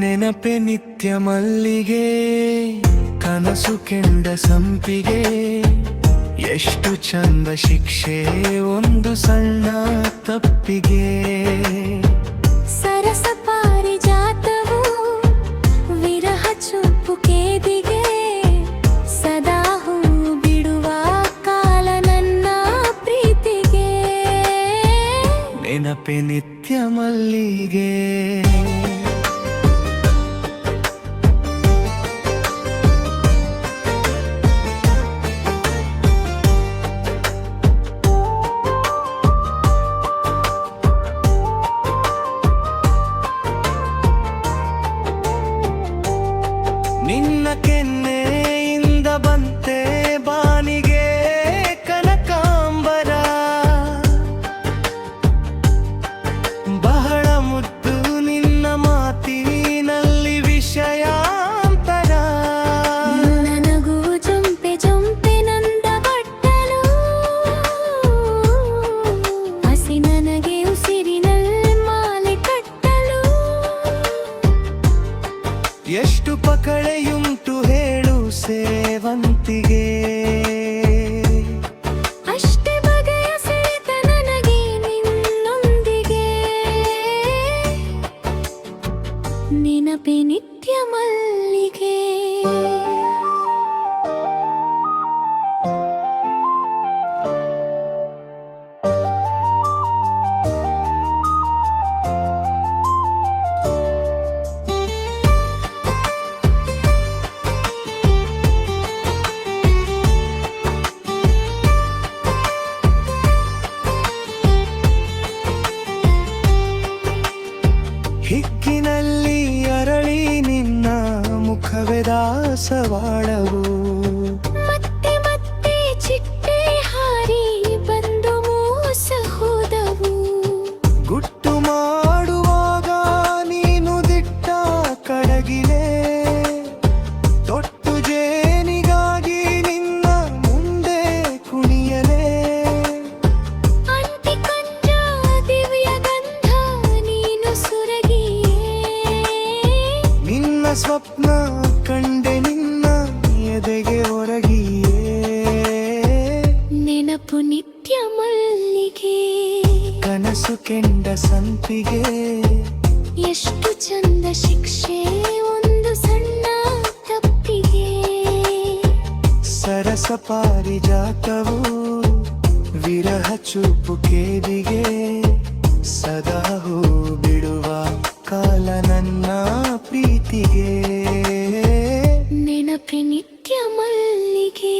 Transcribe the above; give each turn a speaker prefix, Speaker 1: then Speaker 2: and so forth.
Speaker 1: ನೆನಪೆ ನಿತ್ಯ ಮಲ್ಲಿಗೆ ಕನಸು ಕೆಂಡ ಸಂಪಿಗೆ. ಎಷ್ಟು ಚಂದ ಶಿಕ್ಷೆ ಒಂದು ಸಣ್ಣ ತಪ್ಪಿಗೆ.
Speaker 2: ಸರಸ ಪಾರಿಜಾತವು ವಿರಹ ಚುಪ್ಪು ಕೇದಿಗೆ. ಸದಾ ಹೂ ಬಿಡುವ ಕಾಲ ನನ್ನ ಪ್ರೀತಿಗೆ.
Speaker 1: ನೆನಪೆ ನಿತ್ಯ ಮಲ್ಲಿಗೆ. ನಿನ್ನ ಕೆನ್ನೆಯಿಂದ ಬಂತೆ ಬಾನಿಗೆ ಕನಕಾಂಬರ. ಬಹಳ ಮುದ್ದು ನಿನ್ನ ಮಾತಿನಲ್ಲಿ ವಿಷಯಾಂತರ.
Speaker 2: ನನಗೂ ಚಂಪೆ ಚಂಪೆ ನಂದ ಬಟ್ಟಲು ಹಸಿ ನನಗೆ ಉಸಿರಿನಲ್ಲಿ ಮಾಲೆ ಕಟ್ಟಲು.
Speaker 1: ಎಷ್ಟು ಪಕಳೆಯುಂಟು ಹೇಳು ಸೇವಂತಿಗೆ. ಹಿಕ್ಕಿನಲ್ಲಿ ಅರಳಿ ನಿನ್ನ ಮುಖವೇ ದಾಸವಾಳವು ಸ್ವಪ್ನ ಕಂಡೆ ನಿನ್ನ ಎದೆಗೆ ಹೊರಗಿಯೇ
Speaker 2: ನೆನಪು ನಿತ್ಯ ಮಲ್ಲಿಗೆ.
Speaker 1: ಕನಸು ಕೆಂಡ ಸಂಪಿಗೆ.
Speaker 2: ಎಷ್ಟು ಚಂದ ಶಿಕ್ಷೆ ಒಂದು ಸಣ್ಣ ತಪ್ಪಿಗೆ.
Speaker 1: ಸರಸ ಪಾರಿಜಾತವು ವಿರಹ ಚೂಪು ಕೇದಿಗೆ. ಸದಾ ಹೂ
Speaker 2: ನೆನಪೆ ನಿತ್ಯ ಮಲ್ಲಿಗೆ